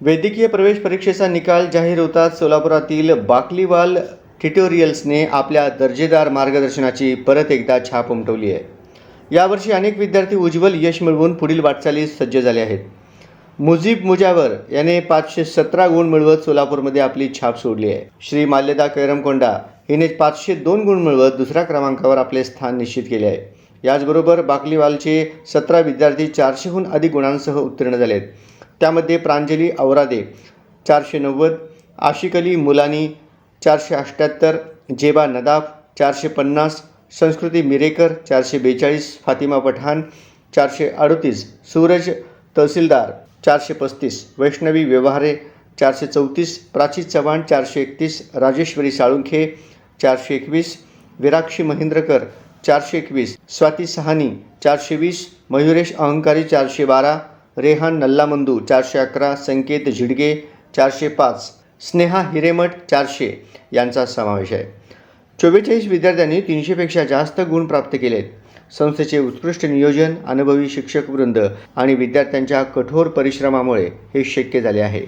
वैद्यकीय प्रवेश परीक्षेचा निकाल जाहीर होताच सोलापुरातील बाकलीवाल ट्युटोरियल्सने आपल्या दर्जेदार मार्गदर्शनाची परत एकदा छाप उमटवली आहे. यावर्षी अनेक विद्यार्थी उज्ज्वल यश मिळवून पुढील वाटचालीस सज्ज झाले आहेत. मुजीब मुजावर याने पाचशे सतरा गुण मिळवत सोलापूरमध्ये आपली छाप सोडली आहे. श्री माल्यदा कैरमकोंडा हिने पाचशे दोन गुण मिळवत दुसऱ्या क्रमांकावर आपले स्थान निश्चित केले आहे. याचबरोबर बाकलीवालचे सतरा विद्यार्थी चारशेहून अधिक गुणांसह उत्तीर्ण झाले आहेत त्यामध्ये प्रांजली औरादे चारशे नव्वद आशिक अली मुलानी चारशे अठ्ठ्याहत्तर जेबा नदाफ चारशे पन्नास संस्कृती मिरेकर चारशे बेचाळीस फातिमा पठाण चारशे अडतीस सूरज तहसीलदार चारशे पस्तीस वैष्णवी व्यवहारे चारशे चौतीस प्राची चव्हाण चारशे एकतीस राजेश्वरी साळुंखे चारशे एकवीस विराक्षी महेंद्रकर चारशे एकवीस स्वाती सहानी चारशे वीस मयुरेश अहंकारी चारशे बारा रेहान नल्लामंदू चारशे अकरा संकेत झिडगे चारशे पाच स्नेहा हिरेमठ चारशे यांचा समावेश आहे. चव्वेचाळीस विद्यार्थ्यांनी तीनशेपेक्षा जास्त गुण प्राप्त केले आहेत संस्थेचे उत्कृष्ट नियोजन अनुभवी शिक्षकवृंद आणि विद्यार्थ्यांच्या कठोर परिश्रमामुळे हे शक्य झाले आहे.